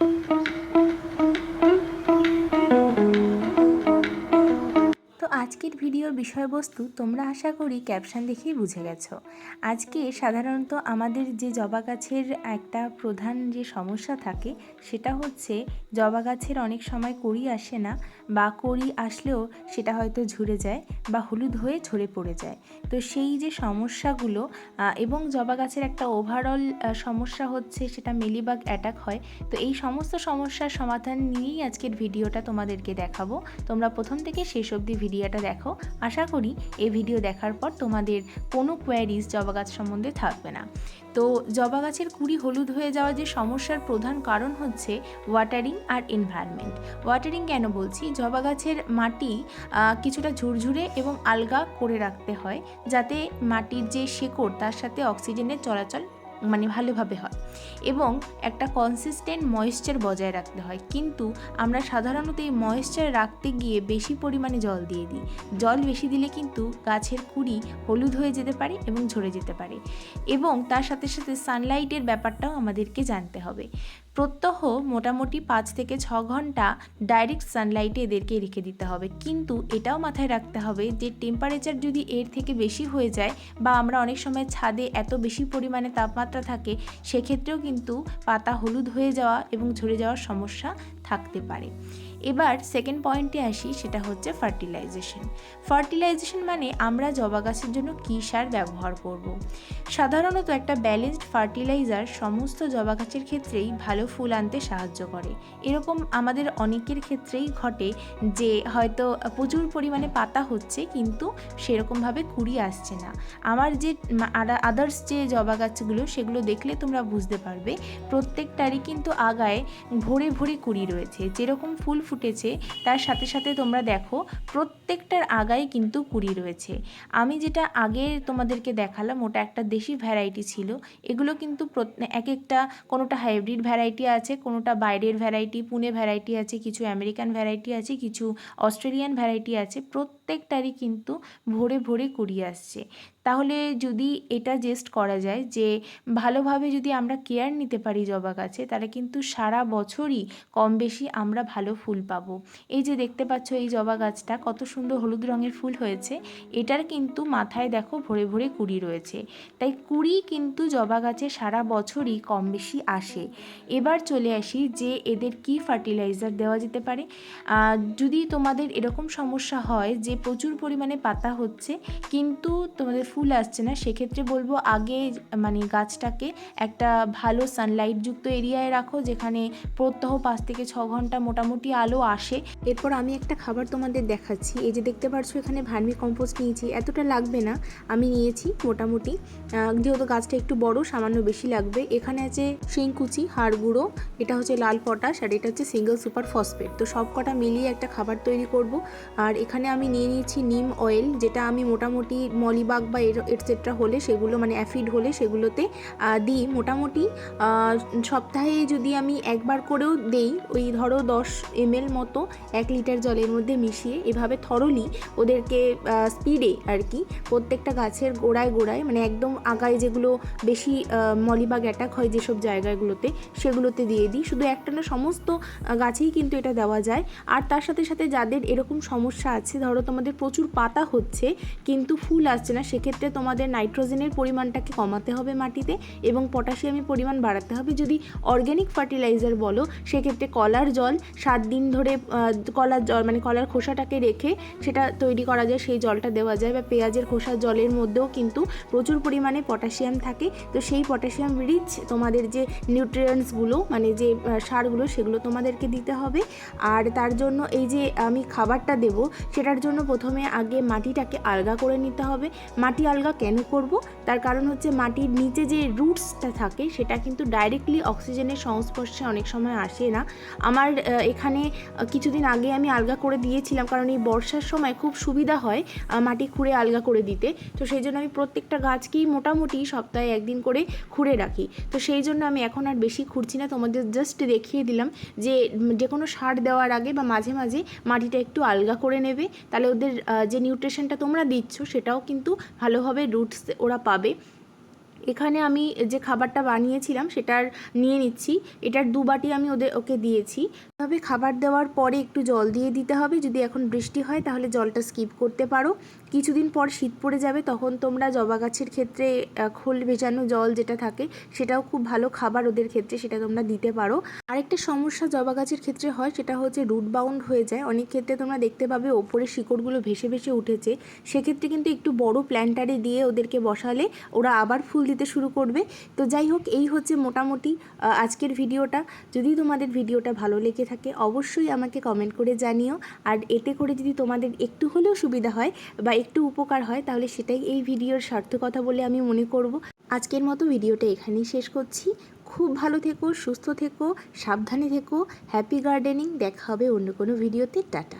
嗯。আজকের ভিডিওর বিষয়বস্তু তোমরা আশা করি ক্যাপশন দেখেই বুঝে গেছো। আজকে সাধারণত আমাদের যে জবা গাছের একটা প্রধান যে সমস্যা থাকে, সেটা হচ্ছে জবা গাছের অনেক সময় কড়ি আসে না বা কড়ি আসলেও সেটা হয়তো ঝরে যায় বা হলুদ হয়ে ঝরে পড়ে যায়। তো সেই যে সমস্যাগুলো এবং জবা গাছের একটা ওভারঅল সমস্যা হচ্ছে সেটা মেলিবাগ অ্যাটাক হয়। তো এই সমস্ত সমস্যার সমাধান নিয়েই আজকের ভিডিওটা তোমাদেরকে দেখাবো। তোমরা প্রথম থেকে শেষ অবধি ভিডিওটা দেখো। আশা করি এই ভিডিও দেখার পর তোমাদের কোনো কোয়ারিজ জবা গাছ সম্বন্ধে থাকবে না। তো জবা গাছের কুড়ি হলুদ হয়ে যাওয়া যে সমস্যার প্রধান কারণ হচ্ছে ওয়াটারিং আর এনভায়রনমেন্ট ওয়াটারিং কেন বলছি? জবা গাছের মাটি কিছুটা ঝুরঝুরে এবং আলগা করে রাখতে হয়, যাতে মাটির যে শেকড়, তার সাথে অক্সিজেনের চলাচল মানে ভালোভাবে হয়। এবং একটা কনসিস্টেন্ট ময়েশ্চার বজায় রাখতে হয়। কিন্তু আমরা সাধারণত এই ময়েশ্চার রাখতে গিয়ে বেশি পরিমাণে জল দিয়ে দিই। জল বেশি দিলে কিন্তু গাছের কুড়ি হলুদ হয়ে যেতে পারে এবং ঝরে যেতে পারে। এবং তার সাথে সাথে সানলাইটের ব্যাপারটাও আমাদেরকে জানতে হবে। প্রত্যহ মোটামুটি পাঁচ থেকে ছ ঘণ্টা ডাইরেক্ট সানলাইটে এদেরকে রেখে দিতে হবে। কিন্তু এটাও মাথায় রাখতে হবে যে টেম্পারেচার যদি এর থেকে বেশি হয়ে যায় বা আমরা অনেক সময় ছাদে এত বেশি পরিমাণে তাপমাত্রা থাকে, সেক্ষেত্রেও কিন্তু পাতা হলুদ হয়ে যাওয়া এবং ঝরে যাওয়ার সমস্যা থাকতে পারে। এবার সেকেন্ড পয়েন্টে আসি, সেটা হচ্ছে ফার্টিলাইজেশন ফার্টিলাইজেশন মানে আমরা জবা গাছের জন্য কী সার ব্যবহার করব। সাধারণত একটা ব্যালেন্সড ফার্টিলাইজার সমস্ত জবা গাছের ক্ষেত্রেই ভালো ফুল আনতে সাহায্য করে। এরকম আমাদের অনেকের ক্ষেত্রেই ঘটে যে হয়তো প্রচুর পরিমাণে পাতা হচ্ছে কিন্তু সেরকমভাবে কুড়ি আসছে না। আমার যে আদার্স যে জবা গাছগুলো, সেগুলো দেখলে তোমরা বুঝতে পারবে, প্রত্যেকটারই কিন্তু আগায় ভরে ভরে কুড়ি রয়েছে। যেরকম ফুল ফুটেছে, তার সাথে সাথে তোমরা দেখো প্রত্যেকটার আগায় কিন্তু কুড়ি রয়েছে। আমি যেটা আগে তোমাদেরকে দেখালাম, ওটা একটা দেশি ভ্যারাইটি ছিল। এগুলো কিন্তু এক একটা কোনোটা হাইব্রিড ভ্যারাইটি আছে, কোনোটা বাইরের ভ্যারাইটি পুনে ভ্যারাইটি আছে, কিছু আমেরিকান ভ্যারাইটি আছে, কিছু অস্ট্রেলিয়ান ভ্যারাইটি আছে, প্রত্যেকটারই কিন্তু ভরে ভরে কুড়ি আসছে। তাহলে যদি এটা জেস্ট করা যায় যে ভালোভাবে যদি আমরা কেয়ার নিতে পারি জবা গাছে, তাহলে কিন্তু সারা বছরই কম বেশি আমরা ভালো ফুল পাবো। এই যে দেখতে পাচ্ছ এই জবা গাছটা কত সুন্দর হলুদ রঙের ফুল হয়েছে, এটার কিন্তু মাথায় দেখো ভরে ভরে কুড়ি রয়েছে। তাই কুড়ি কিন্তু জবা গাছে সারা বছরই কম বেশি আসে। এবার চলে আসি যে এদের কি ফার্টিলাইজার দেওয়া যেতে পারে। যদি তোমাদের এরকম সমস্যা হয় যে প্রচুর পরিমাণে পাতা হচ্ছে, কিন্তু তোমাদের ফুল আসছে না, সেক্ষেত্রে বলব আগে মানে গাছটাকে একটা ভালো সানলাইটযুক্ত এরিয়ায় রাখো, যেখানে প্রত্যহ পাঁচ থেকে ছ ঘণ্টা মোটামুটি আলো আসে। এরপর আমি একটা খাবার তোমাদের দেখাচ্ছি। এই যে দেখতে পাচ্ছ এখানে ভার্মি কম্পোস্ট নিয়েছি। এতটা লাগবে না, আমি নিয়েছি মোটামুটি। যেহেতু গাছটা একটু বড়, সামান্য বেশি লাগবে। এখানে আছে শিংকুচি হাড় গুঁড়ো, এটা হচ্ছে লাল পটাশ, আর এটা হচ্ছে সিঙ্গেল সুপার ফসফেট তো সব কটা মিলিয়ে একটা খাবার তৈরি করব। আর এখানে আমি নিয়ে নিয়েছি নিম অয়েল যেটা আমি মোটামুটি মলিবাগ বা এটসেট্রা হলে, সেগুলো মানে অ্যাফিড হলে সেগুলোতে দিই। মোটামুটি সপ্তাহে যদি আমি একবার করেও দেই, ওই ধরো দশ এমএল মতো এক লিটার জলের মধ্যে মিশিয়ে এভাবে থরলি ওদেরকে স্পিডে আর কি, প্রত্যেকটা গাছের গোড়ায় গোড়ায় মানে একদম আগায় যেগুলো বেশি মলিবাগ অ্যাটাক হয় যেসব জায়গাগুলোতে, সেগুলোতে দিয়ে দিই। শুধু একটা না, সমস্ত গাছেই কিন্তু এটা দেওয়া যায়। আর তার সাথে সাথে যাদের এরকম সমস্যা আছে, ধরো তোমাদের প্রচুর পাতা হচ্ছে, কিন্তু ফুল আসছে না, সেক্ষেত্রে তোমাদের নাইট্রোজেনের পরিমাণটাকে কমাতে হবে মাটিতে এবং পটাশিয়ামের পরিমাণ বাড়াতে হবে। যদি অর্গ্যানিক ফার্টিলাইজার বলো, সেক্ষেত্রে কলার জল, সাত দিন ধরে কলার জল মানে কলার খোসাটাকে রেখে সেটা তৈরি করা যায়, সেই জলটা দেওয়া যায় বা পেঁয়াজের খোসা জলের মধ্যেও কিন্তু প্রচুর পরিমাণে পটাশিয়াম থাকে। তো সেই পটাশিয়াম রিচ তোমাদের যে নিউট্রিয়েন্টসগুলো মানে যে সারগুলো, সেগুলো তোমাদেরকে দিতে হবে। আর তার জন্য এই যে আমি খাবারটা দেব, সেটার জন্য প্রথমে আগে মাটিটাকে আলগা করে নিতে হবে। মাটি আলগা কেন করব? তার কারণ হচ্ছে মাটির নিচে যে রুটসটা থাকে, সেটা কিন্তু ডাইরেক্টলি অক্সিজেনের সংস্পর্শে অনেক সময় আসে না। আমার এখানে কিছুদিন আগে আমি আলগা করে দিয়েছিলাম, কারণ এই বর্ষার সময় খুব সুবিধা হয় মাটি খুঁড়ে আলগা করে দিতে। তো সেই জন্য আমি প্রত্যেকটা গাছকেই মোটামুটি সপ্তাহে একদিন করে খুঁড়ে রাখি। তো সেই জন্য আমি এখন আর বেশি খুঁড়ছি না। তোমাদের জাস্ট দেখিয়ে দিলাম যে যে কোনো সার দেওয়ার আগে বা মাঝে মাঝে মাটিটা একটু আলগা করে নেবে। তাহলে ওদের যে নিউট্রিশনটা তোমরা দিচ্ছ, সেটাও কিন্তু ভালোভাবে রুটস ওরা পাবে। এখানে আমি যে খাবারটা বানিয়েছিলাম সেটার নিয়ে নিচ্ছি। এটার দু বাটি আমি ওদের ওকে দিয়েছি। তবে খাবার দেওয়ার পরে একটু জল দিয়ে দিতে হবে। যদি এখন বৃষ্টি হয় তাহলে জলটা স্কিপ করতে পারো। কিছুদিন পর শীত পড়ে যাবে তখন তোমরা জবা গাছের ক্ষেত্রে খোল ভেজানো জল যেটা থাকে সেটাও খুব ভালো খাবার ওদের ক্ষেত্রে সেটা তোমরা দিতে পারো। আরেকটা সমস্যা জবা গাছের ক্ষেত্রে হয় সেটা হচ্ছে রুট বাউন্ড হয়ে যায়। অনেক ক্ষেত্রে তোমরা দেখতে পাবে ওপরে শিকড়গুলো ভেসে ভেসে উঠেছে। সেক্ষেত্রে কিন্তু একটু বড় প্ল্যান্টারে দিয়ে ওদেরকে বসালে ওরা আবার ফুল দিতে শুরু করবে। তো যাই হোক, এই হচ্ছে মোটামুটি আজকের ভিডিওটা। যদি তোমাদের ভিডিওটা ভালো লেগে থাকে, অবশ্যই আমাকে কমেন্ট করে জানিও। আর এতে করে যদি তোমাদের একটু হলেও সুবিধা হয় বা একটু উপকার হয়, তাহলে সেটাই এই ভিডিওর সার্থকতা বলে আমি মনে করব। আজকের মতো ভিডিওটা এখানেই শেষ করছি। খুব ভালো থেকো, সুস্থ থেকো, সাবধানে থেকো। হ্যাপি গার্ডেনিং দেখা হবে অন্য কোনো ভিডিওতে। টাটা।